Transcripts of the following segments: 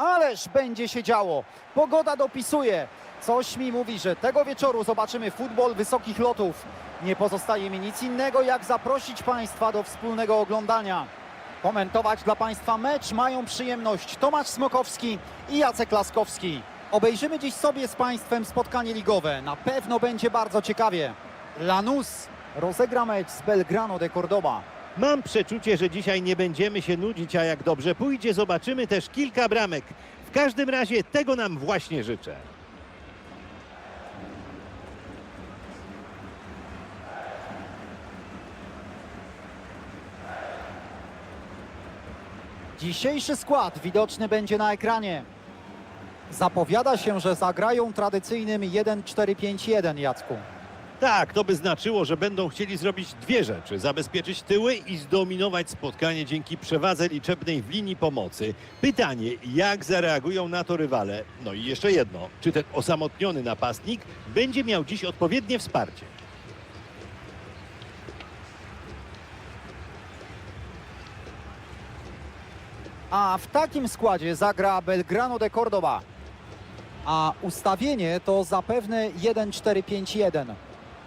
Ależ będzie się działo. Pogoda dopisuje. Coś mi mówi, że tego wieczoru zobaczymy futbol wysokich lotów. Nie pozostaje mi nic innego, jak zaprosić Państwa do wspólnego oglądania. Komentować dla Państwa mecz mają przyjemność Tomasz Smokowski i Jacek Laskowski. Obejrzymy dziś sobie z Państwem spotkanie ligowe. Na pewno będzie bardzo ciekawie. Lanús rozegra mecz z Belgrano de Cordoba. Mam przeczucie, że dzisiaj nie będziemy się nudzić, a jak dobrze pójdzie, zobaczymy też kilka bramek. W każdym razie tego nam właśnie życzę. Dzisiejszy skład widoczny będzie na ekranie. Zapowiada się, że zagrają tradycyjnym 1-4-5-1, Jacku. Tak, to by znaczyło, że będą chcieli zrobić dwie rzeczy. Zabezpieczyć tyły i zdominować spotkanie dzięki przewadze liczebnej w linii pomocy. Pytanie, jak zareagują na to rywale? No i jeszcze jedno, czy ten osamotniony napastnik będzie miał dziś odpowiednie wsparcie? A w takim składzie zagra Belgrano de Cordoba. A ustawienie to zapewne 1-4-5-1.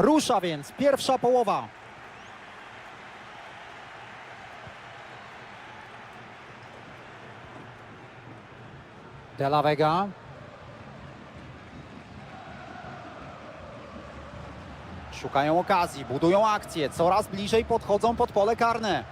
Rusza więc pierwsza połowa. De La Vega. Szukają okazji, budują akcję, coraz bliżej podchodzą pod pole karne.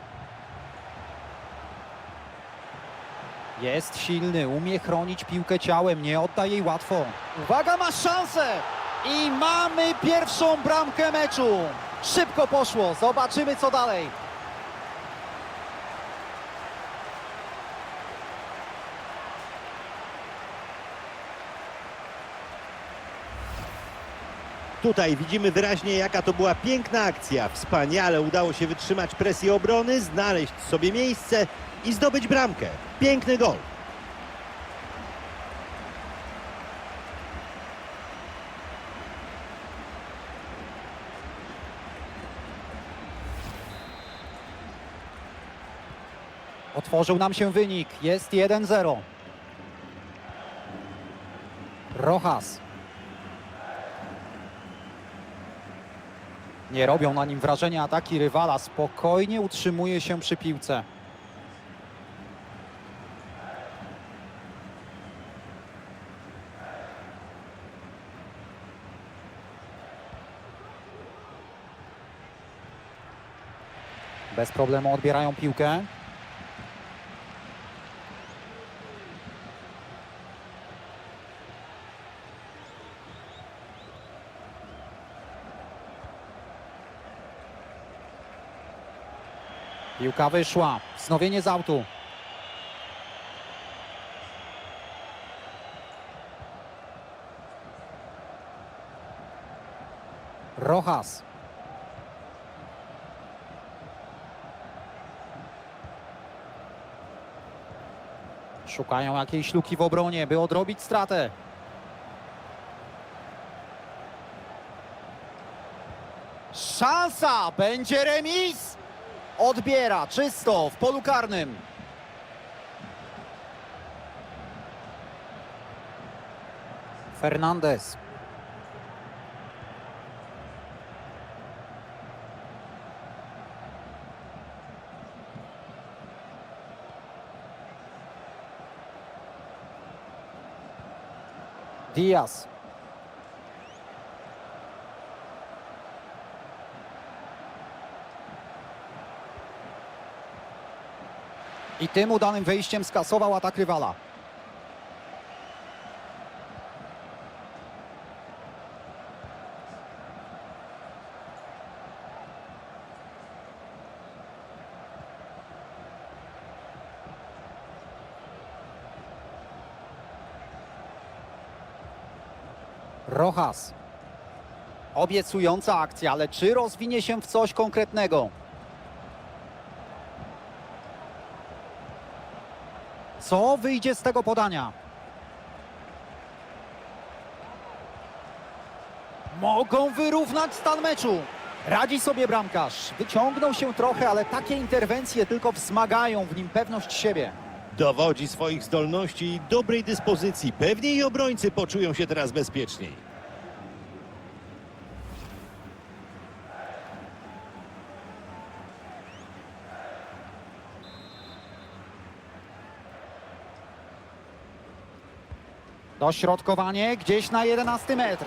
Jest silny, umie chronić piłkę ciałem, nie odda jej łatwo. Uwaga, ma szansę! I mamy pierwszą bramkę meczu. Szybko poszło, zobaczymy co dalej. Tutaj widzimy wyraźnie, jaka to była piękna akcja. Wspaniale udało się wytrzymać presję obrony, znaleźć sobie miejsce i zdobyć bramkę. Piękny gol. Otworzył nam się wynik, jest 1-0. Rojas. Nie robią na nim wrażenia ataki rywala, spokojnie utrzymuje się przy piłce. Bez problemu odbierają piłkę. Piłka wyszła. Wznowienie z autu. Rojas. Szukają jakiejś luki w obronie, by odrobić stratę. Szansa! Będzie remis! Odbiera czysto w polu karnym. Fernandez. Diaz. I tym udanym wejściem skasował atak rywala. Rojas. Obiecująca akcja, ale czy rozwinie się w coś konkretnego? Co wyjdzie z tego podania? Mogą wyrównać stan meczu. Radzi sobie bramkarz. Wyciągnął się trochę, ale takie interwencje tylko wzmagają w nim pewność siebie. Dowodzi swoich zdolności i dobrej dyspozycji. Pewnie i obrońcy poczują się teraz bezpieczniej. Dośrodkowanie gdzieś na 11 metr.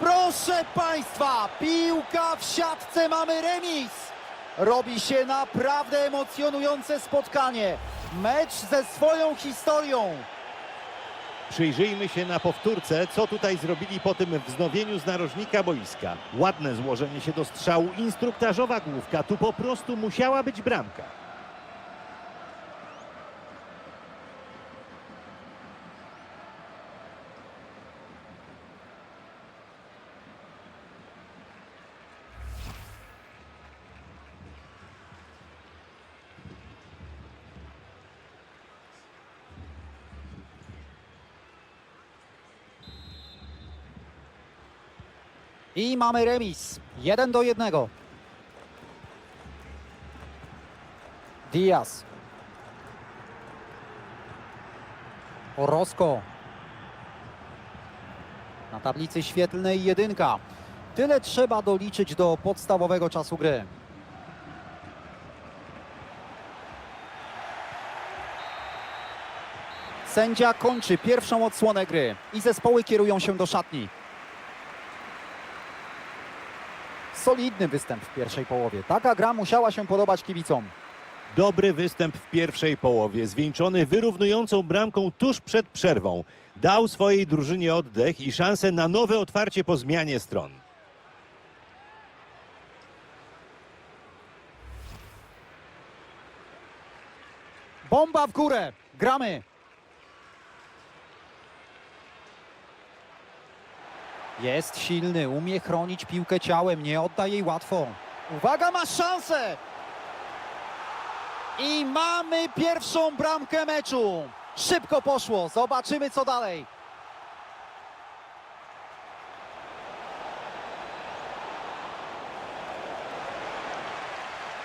Proszę Państwa, piłka w siatce, mamy remis. Robi się naprawdę emocjonujące spotkanie. Mecz ze swoją historią. Przyjrzyjmy się na powtórce, co tutaj zrobili po tym wznowieniu z narożnika boiska. Ładne złożenie się do strzału, instruktażowa główka. Tu po prostu musiała być bramka. I mamy remis. 1 do 1. Diaz. Orozco. Na tablicy świetlnej jedynka. Tyle trzeba doliczyć do podstawowego czasu gry. Sędzia kończy pierwszą odsłonę gry i zespoły kierują się do szatni. Solidny występ w pierwszej połowie. Taka gra musiała się podobać kibicom. Dobry występ w pierwszej połowie, zwieńczony wyrównującą bramką tuż przed przerwą. Dał swojej drużynie oddech i szansę na nowe otwarcie po zmianie stron. Bomba w górę. Gramy. Jest silny, umie chronić piłkę ciałem, nie odda jej łatwo. Uwaga, ma szansę! I mamy pierwszą bramkę meczu. Szybko poszło, zobaczymy co dalej.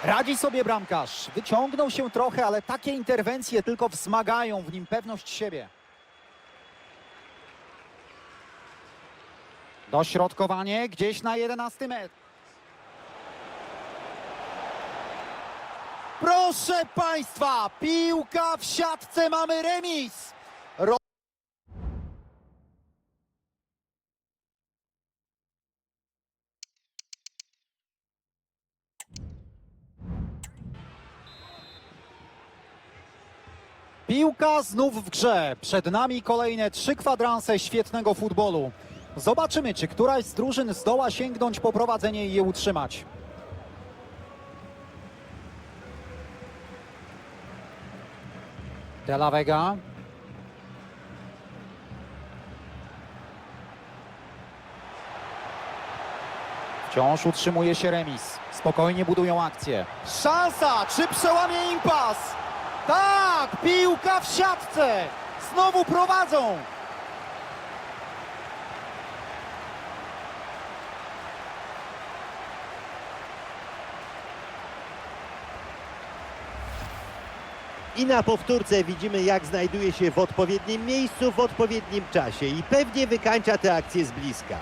Radzi sobie bramkarz. Wyciągnął się trochę, ale takie interwencje tylko wzmagają w nim pewność siebie. Dośrodkowanie gdzieś na 11 metr. Proszę Państwa, piłka w siatce, mamy remis. Ro Piłka znów w grze. Przed nami kolejne trzy kwadranse świetnego futbolu. Zobaczymy, czy któraś z drużyn zdoła sięgnąć po prowadzenie i je utrzymać. De La Vega. Wciąż utrzymuje się remis. Spokojnie budują akcję. Szansa! Czy przełamie impas? Tak! Piłka w siatce! Znowu prowadzą! I na powtórce widzimy, jak znajduje się w odpowiednim miejscu, w odpowiednim czasie i pewnie wykańcza tę akcję z bliska.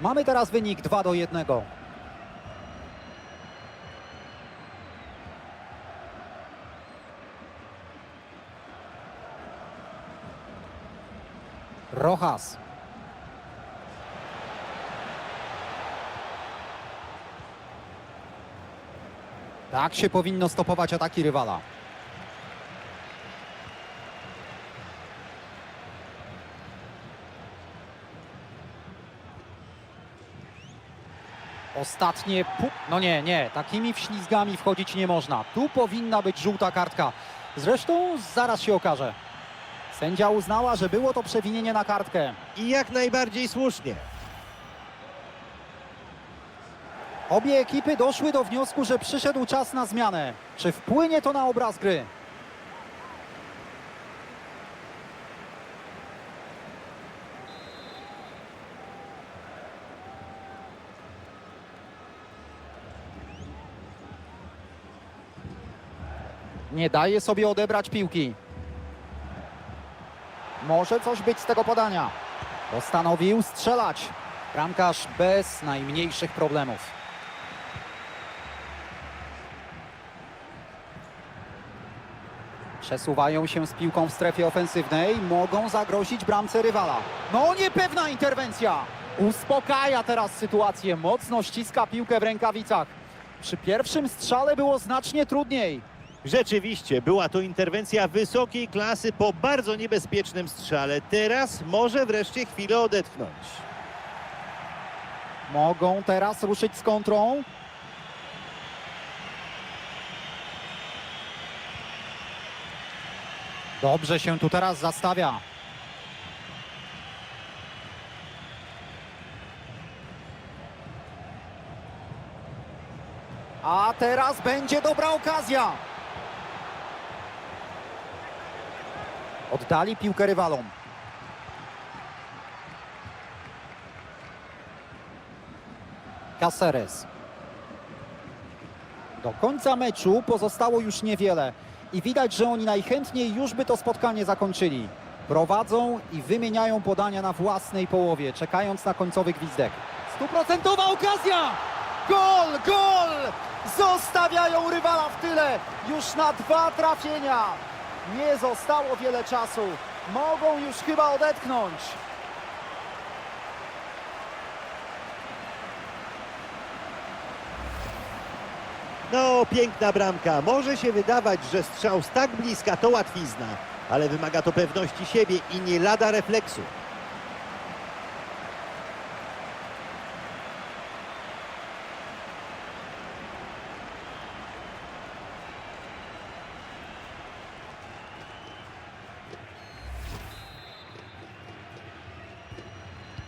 Mamy teraz wynik 2 do 1. Rojas. Tak się powinno stopować ataki rywala. Ostatnie pu... No nie, nie, takimi wślizgami wchodzić nie można. Tu powinna być żółta kartka. Zresztą zaraz się okaże. Sędzia uznała, że było to przewinienie na kartkę. I jak najbardziej słusznie. Obie ekipy doszły do wniosku, że przyszedł czas na zmianę. Czy wpłynie to na obraz gry? Nie daje sobie odebrać piłki. Może coś być z tego podania. Postanowił strzelać. Bramkarz bez najmniejszych problemów. Przesuwają się z piłką w strefie ofensywnej, mogą zagrozić bramce rywala. No niepewna interwencja! Uspokaja teraz sytuację, mocno ściska piłkę w rękawicach. Przy pierwszym strzale było znacznie trudniej. Rzeczywiście, była to interwencja wysokiej klasy po bardzo niebezpiecznym strzale. Teraz może wreszcie chwilę odetchnąć. Mogą teraz ruszyć z kontrą. Dobrze się tu teraz zastawia. A teraz będzie dobra okazja. Oddali piłkę rywalom. Caceres. Do końca meczu pozostało już niewiele i widać, że oni najchętniej już by to spotkanie zakończyli. Prowadzą i wymieniają podania na własnej połowie, czekając na końcowy gwizdek. Stuprocentowa okazja! Gol, gol! Zostawiają rywala w tyle już na dwa trafienia. Nie zostało wiele czasu. Mogą już chyba odetchnąć. No, piękna bramka. Może się wydawać, że strzał z tak bliska to łatwizna, ale wymaga to pewności siebie i nie lada refleksu.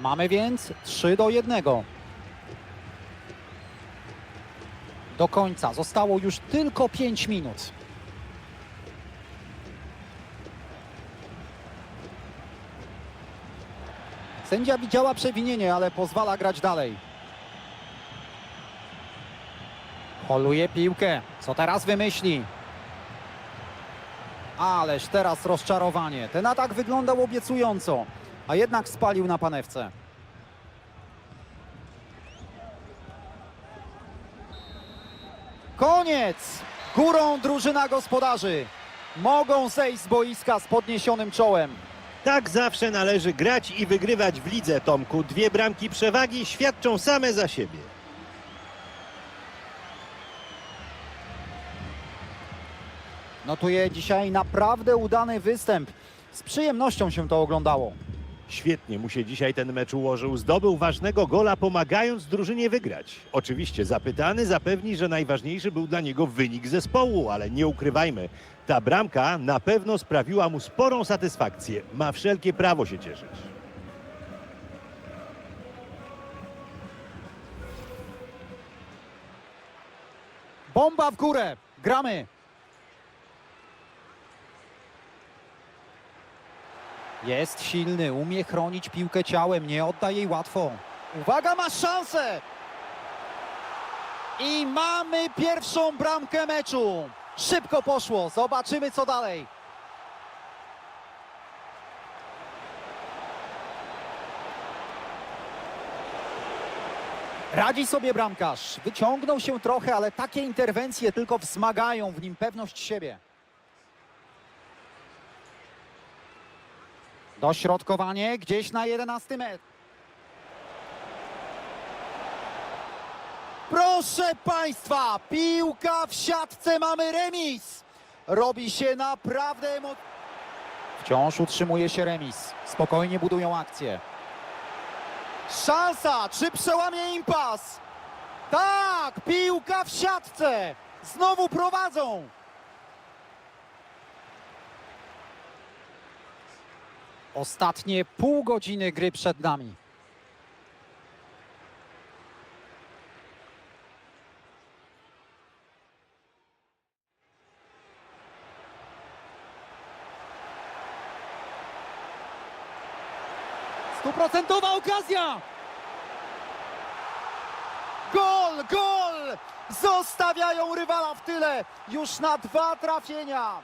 Mamy więc 3 do 1. Do końca zostało już tylko 5 minut. Sędzia widziała przewinienie, ale pozwala grać dalej. Holuje piłkę. Co teraz wymyśli? Ależ teraz rozczarowanie. Ten atak wyglądał obiecująco, a jednak spalił na panewce. Koniec! Górą drużyna gospodarzy. Mogą zejść z boiska z podniesionym czołem. Tak zawsze należy grać i wygrywać w lidze, Tomku. Dwie bramki przewagi świadczą same za siebie. Notuję dzisiaj naprawdę udany występ. Z przyjemnością się to oglądało. Świetnie mu się dzisiaj ten mecz ułożył. Zdobył ważnego gola, pomagając drużynie wygrać. Oczywiście zapytany zapewni, że najważniejszy był dla niego wynik zespołu, ale nie ukrywajmy, ta bramka na pewno sprawiła mu sporą satysfakcję. Ma wszelkie prawo się cieszyć. Bomba w górę. Gramy. Jest silny, umie chronić piłkę ciałem, nie odda jej łatwo. Uwaga, ma szansę! I mamy pierwszą bramkę meczu. Szybko poszło, zobaczymy co dalej. Radzi sobie bramkarz. Wyciągnął się trochę, ale takie interwencje tylko wzmagają w nim pewność siebie. Dośrodkowanie gdzieś na 11 metr. Proszę Państwa, piłka w siatce, mamy remis. Robi się naprawdę emo... Wciąż utrzymuje się remis. Spokojnie budują akcję. Szansa, czy przełamie impas? Tak, piłka w siatce. Znowu prowadzą. Ostatnie pół godziny gry przed nami. Stuprocentowa okazja! Gol, gol! Zostawiają rywala w tyle. Już na dwa trafienia.